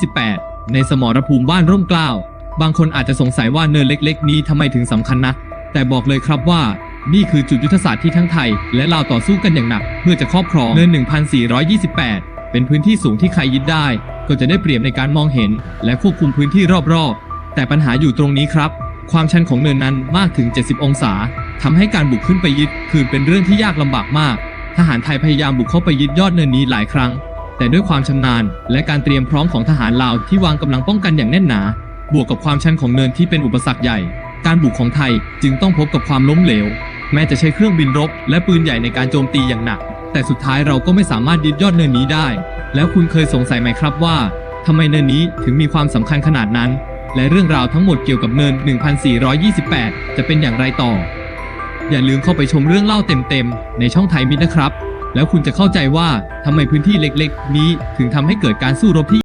1428 ในสมรภูมิบ้านร่มเกล้า บางคนอาจจะสงสัยว่าเนินเล็ก ๆ นี้ทำไมถึงสำคัญนัก แต่บอกเลยครับว่านี่คือจุดยุทธศาสตร์ที่ทั้งไทย และลาวต่อสู้กันอย่างหนัก เพื่อจะครอบครองเนิน 1428 เป็นพื้นที่สูงที่ใครยึดได้ ก็จะได้เปรียบในการมองเห็น และควบคุมพื้นที่รอบๆ แต่ปัญหาอยู่ตรงนี้ครับ ความชันของเนินนั้นมากถึง 70 องศาทำให้การบุกขึ้นไปยึด คืนเป็นเรื่องที่ยากลำบากมาก ทหารไทยพยายามบุกเข้าไปยึดยอดเนินนี้หลายครั้ง แต่ด้วยความชำนาญ และการเตรียมพร้อมของทหารลาวที่วางกำลังป้องกันอย่างแน่นหนา บวกกับความชันของเนินที่เป็นอุปสรรคใหญ่ การบุกของไทยจึงต้องพบกับความล้มเหลว แม้จะใช้เครื่องบินรบ และปืนใหญ่ในการโจมตีอย่างหนัก แต่สุดท้ายเราก็ไม่สามารถยึดยอดเนินนี้ได้ แล้วคุณเคยสงสัยไหมครับว่าทำไมเนินนี้ถึงมีความสำคัญขนาดนั้น และเรื่องราวทั้งหมดเกี่ยวกับเนิน 1428 จะเป็นอย่างไรต่อ อย่าลืมเข้าไปชมเรื่องเล่าเต็มๆในช่องไทยมิตรนะครับ แล้วคุณจะเข้าใจว่าทำไมพื้นที่เล็กๆ นี้ถึงทำให้เกิดการสู้รบที่